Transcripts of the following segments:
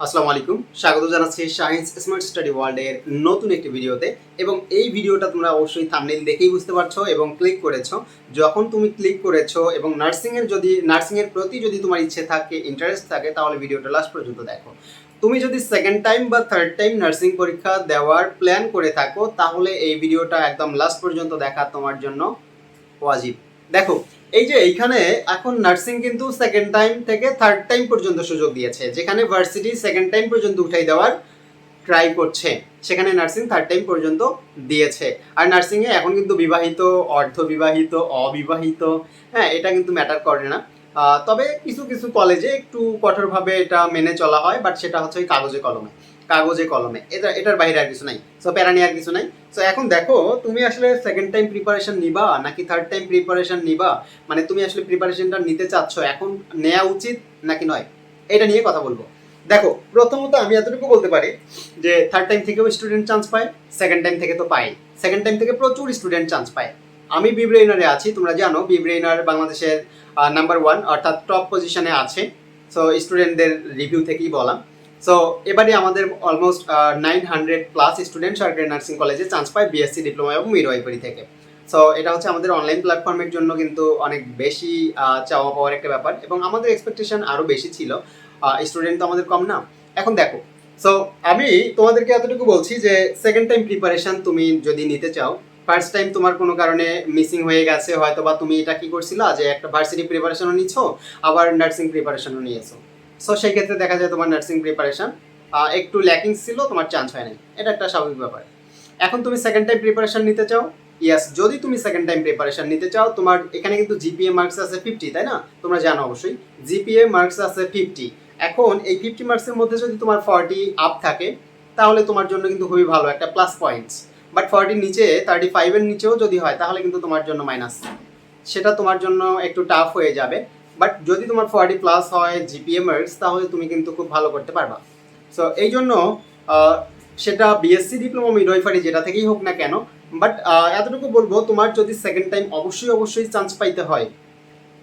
আসসালামু আলাইকুম। স্বাগত জানাচ্ছি সায়েন্স স্মার্ট স্টাডি ওয়ার্ল্ডের নতুন একটি ভিডিওতে। এবং এই ভিডিওটা তোমরা অবশ্যই থাম্বনেল দেখেই বুঝতে পারছ এবং ক্লিক করেছ। যখন তুমি ক্লিক করেছ এবং নার্সিংয়ের যদি নার্সিংয়ের প্রতি যদি তোমার ইচ্ছে থাকে ইন্টারেস্ট থাকে, তাহলে ভিডিওটা লাস্ট পর্যন্ত দেখো। তুমি যদি সেকেন্ড টাইম বা থার্ড টাইম নার্সিং পরীক্ষা দেওয়ার প্ল্যান করে থাকো, তাহলে এই ভিডিওটা একদম লাস্ট পর্যন্ত দেখা তোমার জন্য ওয়াজিব। দেখো এই যে এইখানে এখন নার্সিং কিন্তু সেকেন্ড টাইম থেকে থার্ড টাইম পর্যন্ত সুযোগ দিয়েছে, যেখানে ভার্সিটি সেকেন্ড টাইম পর্যন্ত উঠাই দেওয়ার ট্রাই করছে, সেখানে নার্সিং থার্ড টাইম পর্যন্ত দিয়েছে। আর নার্সিংয়ে এখন কিন্তু বিবাহিত অর্ধ বিবাহিত অবিবাহিত হ্যাঁ এটা কিন্তু ম্যাটার করে না। তবে কিছু কিছু কলেজে একটু কঠোরভাবে এটা মেনে চলা হয় বাট সেটা হচ্ছে কাগজে কলমে। কাগজে, কলমে। এটা, এটার বাইরে আর কিছু নাই। সো প্যারানি আর কিছু নাই। সো এখন দেখো, তুমি আসলে সেকেন্ড টাইম প্রিপারেশন নিবা নাকি থার্ড টাইম প্রিপারেশন নিবা? মানে তুমি আসলে প্রিপারেশনটা নিতে চাচ্ছ, এখন নেওয়া উচিত নাকি নয়? এটা নিয়ে কথা বলব। দেখো, প্রথমত আমি এতটুকু বলতে পারি যে থার্ড টাইম থেকেও স্টুডেন্ট চান্স পায় সেকেন্ড টাইম থেকে তো পাই সেকেন্ড টাইম থেকে প্রচুর স্টুডেন্ট চান্স পায়। আমি বিব্রেইনারে আছি, তোমরা জানো বিব্রেইনার বাংলাদেশের নাম্বার ওয়ান অর্থাৎ টপ পজিশনে আছে। সো স্টুডেন্টদের রিভিউ থেকেই বলা। সো এবারে আমাদের almost nine hundred plus student সরকারি নার্সিং কলেজে চান্স পায় বিএসসি ডিপ্লোমা এবং মিডওয়াইফারি থেকে। সো এটা হচ্ছে আমাদের অনলাইন প্ল্যাটফর্মের জন্য কিন্তু অনেক বেশি চাওয়া পাওয়ার একটা ব্যাপার এবং আমাদের এক্সপেকটেশন আরও বেশি ছিল। স্টুডেন্ট তো আমাদের কম না। এখন দেখো সো আমি তোমাদেরকে এতটুকু বলছি যে সেকেন্ড টাইম প্রিপারেশন তুমি যদি নিতে চাও ফার্স্ট টাইম তোমার কোনো কারণে মিসিং হয়ে গেছে হয়তো বা তুমি এটা কি করছিলা যে একটা ভার্সিটি প্রিপারেশনও নিচ্ছ আবার নার্সিং প্রিপারেশনও নিয়েছো। সো সেই ক্ষেত্রে দেখা যায় তোমার নার্সিং প্রিপারেশন একটু ল্যাকিং ছিল, তোমার চান্স হয় নাই এটা একটা স্বাভাবিক ব্যাপার। এখন তুমি সেকেন্ড টাইম প্রিপারেশন নিতে চাও? ইয়াস যদি তুমি সেকেন্ড টাইম প্রিপারেশন নিতে চাও, তোমার এখানে কিন্তু জিপিএ মার্কস আছে ফিফটি তাই না? তোমরা জানো অবশ্যই। জিপিএ মার্কস আছে ফিফটি এখন এই ফিফটি মার্কসের মধ্যে যদি তোমার ফর্টি আপ থাকে, তাহলে তোমার জন্য কিন্তু খুবই ভালো একটা প্লাস পয়েন্টস বাট ফর্টির নিচে থার্টি ফাইভের নিচেও যদি হয়, তাহলে কিন্তু তোমার জন্য মাইনাস সেটা তোমার জন্য একটু টাফ হয়ে যাবে। বাট যদি তোমার ফর্টি প্লাস হয় জিপিএ তাহলে তুমি কিন্তু খুব ভালো করতে পারবা। সো এই জন্য সেটা বিএসসি ডিপ্লোমা মিডওয়াইফারি যেটা থেকেই হোক না কেন বাট এতটুকু বলব, তোমার যদি সেকেন্ড টাইম অবশ্যই অবশ্যই চান্স পাইতে হয়,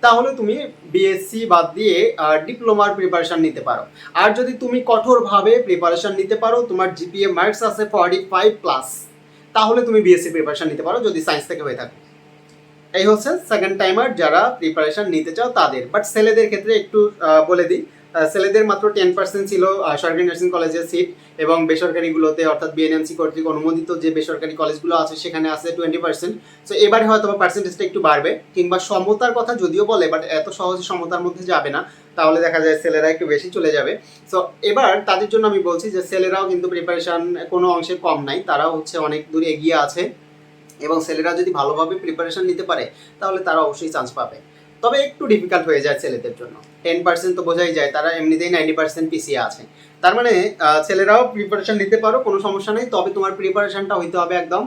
তাহলে তুমি বিএসসি বাদ দিয়ে ডিপ্লোমার প্রিপারেশান নিতে পারো। আর যদি তুমি কঠোরভাবে প্রিপারেশন নিতে পারো, তোমার জিপিএ মার্কস আছে ফর্টি ফাইভ প্লাস তাহলে তুমি বিএসসি প্রিপারেশন নিতে পারো, যদি সায়েন্স থেকে হয়ে থাকে। এই হচ্ছে সেকেন্ড টাইমার যারা প্রিপারেশন নিতে চাও তাদের। বাট ছেলেদের ক্ষেত্রে একটু বলে দিই ছেলেদের মাত্র টেন পার্সেন্ট ছিল সরকারি নার্সিং কলেজের সিট এবং বেসরকারিগুলোতে অর্থাৎ বিএনএমসি কর্তৃক অনুমোদিত যে বেসরকারি কলেজগুলো আছে সেখানে আছে টোয়েন্টি পার্সেন্ট সো এবারে হয়তো পার্সেন্টেজটা একটু বাড়বে কিংবা সমতার কথা যদিও বলে বাট এত সহজে সমতার মধ্যে যাবে না, তাহলে দেখা যায় ছেলেরা একটু বেশি চলে যাবে। সো এবার তাদের জন্য আমি বলছি যে ছেলেরাও কিন্তু প্রিপারেশন কোনো অংশে কম নাই, তারাও হচ্ছে অনেক দূর এগিয়ে আছে। এবং ছেলেরা যদি ভালোভাবে প্রিপারেশন নিতে পারে, তাহলে তারা অবশ্যই চান্স পাবে। তবে একটু ডিফিকাল্ট হয়ে যায় ছেলেদের জন্য। টেন পার্সেন্ট তো বোঝাই যায়, তারা এমনিতেই নাইনটি পার্সেন্ট পিছিয়ে আছে। তার মানে ছেলেরাও প্রিপারেশন নিতে পারো, কোনো সমস্যা নেই। তবে তোমার প্রিপারেশনটা হইতে হবে একদম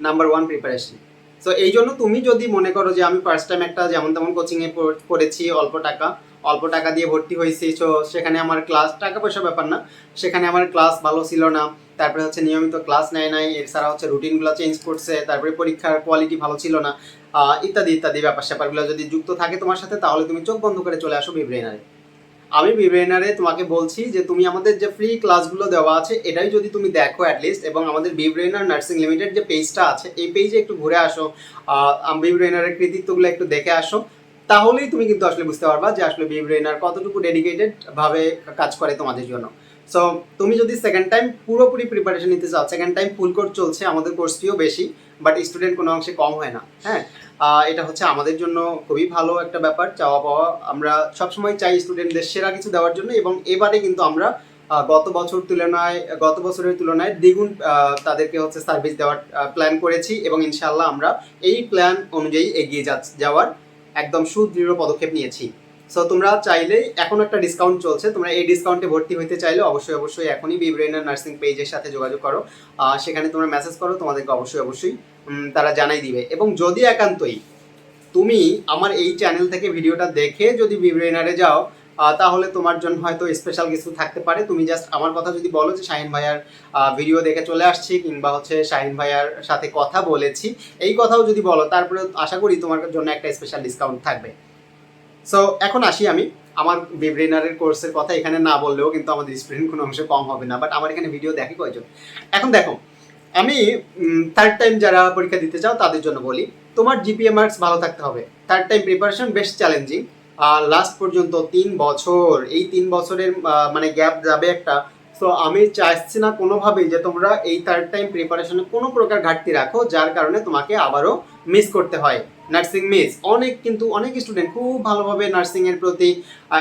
নাম্বার ওয়ান প্রিপারেশন সো এই জন্য তুমি যদি মনে করো যে, আমি ফার্স্ট টাইম একটা যেমন তেমন কোচিংয়ে পড়েছি অল্প টাকা অল্প টাকা দিয়ে ভর্তি হয়েছি। সো সেখানে আমার ক্লাস টাকা পয়সা ব্যাপার না। সেখানে আমার ক্লাস ভালো ছিল না। তারপরে হচ্ছে নিয়মিত ক্লাস নেয় নাই। এছাড়া হচ্ছে রুটিনগুলো চেঞ্জ করছে। তারপরে পরীক্ষার কোয়ালিটি ভালো ছিল না। ইত্যাদি ইত্যাদি ব্যাপার স্যাপারগুলো যদি যুক্ত থাকে তোমার সাথে, তাহলে তুমি চোখ বন্ধ করে চলে আসো বিব্রেনারে আমি বিব্রেনারে তোমাকে বলছি যে, তুমি আমাদের যে ফ্রি ক্লাসগুলো দেওয়া আছে, এটাই যদি তুমি দেখো অ্যাটলিস্ট এবং আমাদের বিব্রেনার নার্সিং লিমিটেড যে পেজটা আছে, এই পেজে একটু ঘুরে আসো। বিব্রেনারের কৃতিত্বগুলো একটু দেখে আসো। তাহলেই তুমি কিন্তু আসলে বুঝতে পারবা যে আসলে বিব্রেনার কতটুকু ডেডিকেটেড ভাবে কাজ করে তোমাদের জন্য। সো তুমি যদি সেকেন্ড টাইম পুরোপুরি প্রিপারেশন নিতে চাও সেকেন্ড টাইম ফুল কোর্স চলছে, আমাদের কোর্স ফিও বেশি বাট স্টুডেন্ট কোনো অংশে কম হয় না হ্যাঁ? এটা হচ্ছে আমাদের জন্য খুবই ভালো একটা ব্যাপার, চাওয়া পাওয়া। আমরা সবসময় চাই স্টুডেন্টদের সেরা কিছু দেওয়ার জন্য এবং এবারে কিন্তু আমরা গত বছর তুলনায়, গত বছরের তুলনায় দ্বিগুণ তাদেরকে হচ্ছে সার্ভিস দেওয়ার প্ল্যান করেছি এবং ইনশাল্লাহ আমরা এই প্ল্যান অনুযায়ী এগিয়ে যাওয়ার একদম সুদৃঢ় পদক্ষেপ নিয়েছি। সো তোমরা চাইলেই এখন একটা ডিসকাউন্ট চলছে। তোমরা এই ডিসকাউন্টে ভর্তি হতে চাইলে অবশ্যই অবশ্যই এখনই বিব্রেনার নার্সিং পেজের সাথে যোগাযোগ করো। সেখানে তোমরা মেসেজ করো, তোমাদেরকে অবশ্যই অবশ্যই তারা জানাই দিবে। এবং যদি একান্তই তুমি আমার এই চ্যানেল থেকে ভিডিওটা দেখে যদি বিব্রেনারে যাও তাহলে তোমার জন্য হয়তো স্পেশাল কিছু থাকতে পারে। তুমি জাস্ট আমার কথা যদি বলো যে শাহিন ভাইয়ার ভিডিও দেখে চলে আসছি কিংবা হচ্ছে শাহিন ভাইয়ার সাথে কথা বলেছি, এই কথাও যদি বলো, তারপরে আশা করি তোমার জন্য একটা স্পেশাল ডিসকাউন্ট থাকবে। সো এখন আসি আমি। আমার বিব্রেনারের কোর্সের কথা এখানে না বললেও কিন্তু আমাদের স্টুডেন্ট কোনো অংশে কম হবে না বাট আমার এখানে ভিডিও দেখে কয়জন? এখন দেখো, আমি থার্ড টাইম যারা পরীক্ষা দিতে চাও তাদের জন্য বলি, তোমার জিপিএ মার্কস ভালো থাকতে হবে। থার্ড টাইম প্রিপারেশন বেশ চ্যালেঞ্জিং লাস্ট পর্যন্ত তিন বছর। এই তিন বছরের মানে গ্যাপ যাবে একটা। সো আমি চাইছি না কোনোভাবেই যে তোমরা এই থার্ড টাইম প্রিপারেশনে কোনো প্রকার ঘাটতি রাখো, যার কারণে তোমাকে আবারও মিস করতে হয়। নার্সিং মিস অনেক কিন্তু, অনেক স্টুডেন্ট খুব ভালোভাবে নার্সিংয়ের প্রতি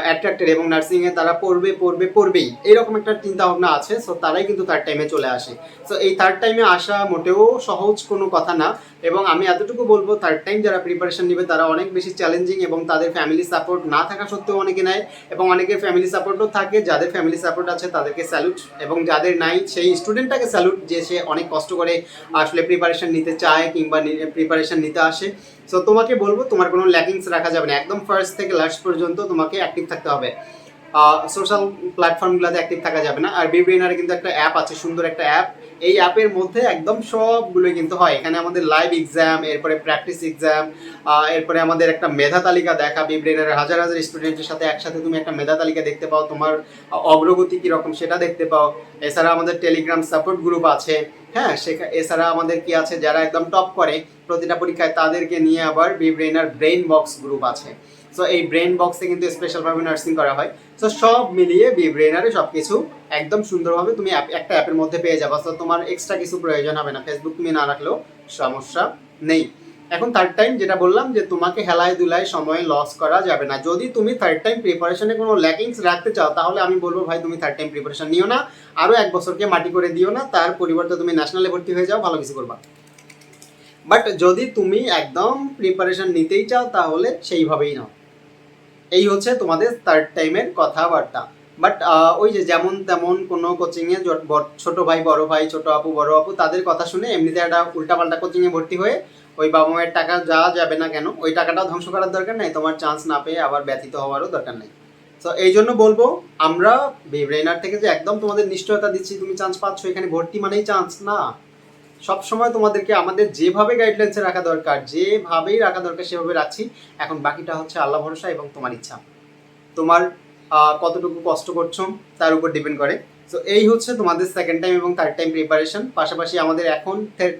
অ্যাট্রাক্টেড এবং নার্সিংয়ে তারা পড়বে পড়বে, পড়বেই। এরকম একটা চিন্তা ভাবনা আছে সো তারাই কিন্তু থার্ড টাইমে চলে আসে। সো এই থার্ড টাইমে আসা মোটেও সহজ কোনো কথা না, এবং আমি এতটুকু বলব থার্ড টাইম যারা প্রিপারেশন নেবে, তারা অনেক বেশি চ্যালেঞ্জিং এবং তাদের ফ্যামিলি সাপোর্ট না থাকা সত্ত্বেও অনেকে নেয়, এবং অনেকের ফ্যামিলি সাপোর্টও থাকে, যাদের ফ্যামিলি সাপোর্ট আছে, তাদেরকে স্যালুট এবং যাদের নাই, সেই স্টুডেন্টটাকে স্যালুট যে সে অনেক কষ্ট করে আসলে প্রিপারেশন নিতে চায়, কিংবা প্রিপারেশন নিতে আসে। সো তোমাকে বলব, তোমার কোনো ল্যাকিংস রাখা যাবে না। একদম ফার্স্ট থেকে লাস্ট পর্যন্ত তোমাকে অ্যাক্টিভ থাকতে হবে। সোশ্যাল প্ল্যাটফর্মগুলোতে অ্যাক্টিভ থাকা যাবে না। আর বিব্রেনারে কিন্তু একটা অ্যাপ আছে, সুন্দর একটা অ্যাপ এই অ্যাপের মধ্যে একদম সবগুলোই কিন্তু হয়। এখানে আমাদের লাইভ এক্সাম এরপরে প্র্যাকটিস এক্সাম এরপরে আমাদের একটা মেধা তালিকা দেখা। বিব্রেনারের হাজার হাজার স্টুডেন্টের সাথে একসাথে তুমি একটা মেধা তালিকা দেখতে পাও। তোমার অগ্রগতি কীরকম সেটা দেখতে পাও। এছাড়া আমাদের টেলিগ্রাম সাপোর্ট গ্রুপ আছে। হ্যাঁ সেখা, এছাড়া আমাদের কি আছে? যারা একদম টপ করে প্রতিটা পরীক্ষায় তাদেরকে নিয়ে আবার বিব্রেনার ব্রেইন বক্স গ্রুপ আছে। সো এই ব্রেন বক্সে কিন্তু স্পেশালভাবে নার্সিং করা হয়। সো সব মিলিয়ে বি ব্রেনারে সব কিছু একদম সুন্দরভাবে তুমি একটা অ্যাপের মধ্যে পেয়ে যাবা। সো তোমার এক্সট্রা কিছু প্রয়োজন হবে না। ফেসবুক তুমি না রাখলেও সমস্যা নেই। এখন থার্ড টাইম যেটা বললাম যে তোমাকে হেলায় দুলায় সময় লস করা যাবে না। যদি তুমি থার্ড টাইম প্রিপারেশনে কোনো ল্যাকিংস রাখতে চাও, তাহলে আমি বলব ভাই, তুমি থার্ড টাইম প্রিপারেশন নিও না। আরও এক বছরকে মাটি করে দিও না। তার পরিবর্তে তুমি ন্যাশনালে ভর্তি হয়ে যাও, ভালো কিছু করবা। বাট যদি তুমি একদম প্রিপারেশন নিতেই চাও, তাহলে সেইভাবেই নাও। এই হচ্ছে তোমাদের থার্ড টাইমের কথাবার্তা। বাট ওই যে যেমন তেমন কোনো কোচিংয়ে ছোট ভাই, বড় ভাই, ছোট আপু, বড় আপু, তাদের কথা শুনে এমনিতে একটা উল্টাপাল্টা কোচিংয়ে ভর্তি হয়ে ওই বাবা মায়ের টাকা যা যাবে না কেন, ওই টাকাটা ধ্বংস করার দরকার নেই, তোমার চান্স না পেয়ে আবার ব্যথিত হওয়ারও দরকার নেই। তো এই জন্য বলব, আমরা ব্রেনার থেকে যে একদম তোমাদের নিশ্চয়তা দিচ্ছি, তুমি চান্স পাচ্ছ, এখানে ভর্তি মানেই চান্স না। সব সময় তোমাদেরকে আমাদের যেভাবে গাইডলাইন্সে রাখা দরকার, যেভাবেই রাখা দরকার সেভাবে রাখছি। এখন বাকিটা হচ্ছে আল্লাহ ভরসা এবং তোমার ইচ্ছা। তোমার কতটুকু কষ্ট করছ তার উপর ডিপেন্ড করে। সো এই হচ্ছে তোমাদের সেকেন্ড টাইম এবং থার্ড টাইম প্রিপারেশন পাশাপাশি আমাদের এখন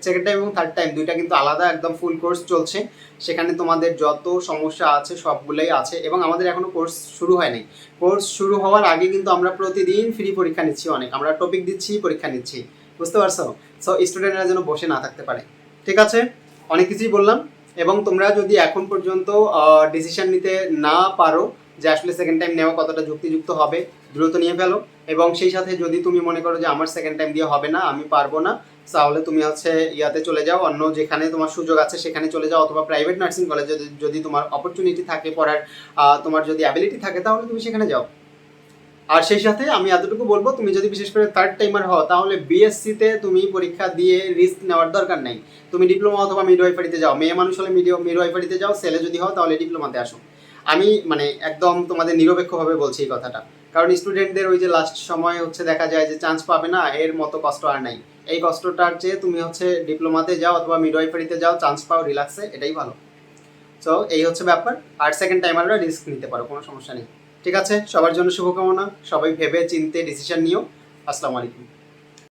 সেকেন্ড টাইম এবং থার্ড টাইম দুইটা কিন্তু আলাদা একদম ফুল কোর্স চলছে। সেখানে তোমাদের যত সমস্যা আছে সবগুলোই আছে এবং আমাদের এখনও কোর্স শুরু হয়নি কোর্স শুরু হওয়ার আগে কিন্তু আমরা প্রতিদিন ফ্রি পরীক্ষা নিচ্ছি অনেক। আমরা টপিক দিচ্ছি, পরীক্ষা নিচ্ছি। বুঝতে পারছ? সো স্টুডেন্টরা যেন বসে না থাকতে পারে। ঠিক আছে? অনেক কিছুই বললাম। এবং তোমরা যদি এখন পর্যন্ত ডিসিশন নিতে না পারো যে আসলে সেকেন্ড টাইম নেওয়া কতটা যুক্তিযুক্ত হবে, দ্রুত নিয়ে ফেলো। এবং সেই সাথে যদি তুমি মনে করো যে আমার সেকেন্ড টাইম দিয়ে হবে না, আমি পারব না, তাহলে তুমি হচ্ছে ইয়াতে চলে যাও। অন্য যেখানে তোমার সুযোগ আছে, সেখানে চলে যাও। অথবা প্রাইভেট নার্সিং কলেজে যদি তোমার অপরচুনিটি থাকে পড়ার তোমার যদি অ্যাবিলিটি থাকে, তাহলে তুমি সেখানে যাও। আর সেই সাথে আমি এতটুকু বলব, তুমি যদি বিশেষ করে থার্ড টাইমার হও, তাহলে বিএসসিতে তুমি পরীক্ষা দিয়ে রিস্ক নেওয়ার দরকার নেই। তুমি ডিপ্লোমা অথবা মিডওয়াইফারিতে যাও। মেয়ে মানুষ হলে মিডিও মিডওয়াইফারিতে যাও, ছেলে যদি হও, তাহলে ডিপ্লোমাতে আসো। আমি মানে একদম তোমাদের নিরপেক্ষভাবে বলছি এই কথাটা। কারণ স্টুডেন্টদের ওই যে লাস্ট সময় হচ্ছে দেখা যায় যে চান্স পাবে না, এর মতো কষ্ট আর নাই। এই কষ্টটার চেয়ে তুমি হচ্ছে ডিপ্লোমাতে যাও অথবা মিডওয়াইফারিতে যাও চান্স পাও রিল্যাক্সে এটাই ভালো। সো এই হচ্ছে ব্যাপার। আর সেকেন্ড টাইমাররা রিস্ক নিতে পারো, কোনো সমস্যা নেই। ঠিক আছে? সবার জন্য শুভকামনা। সবাই ভেবে চিনতে ডিসিশন নিও। আসসালামু আলাইকুম।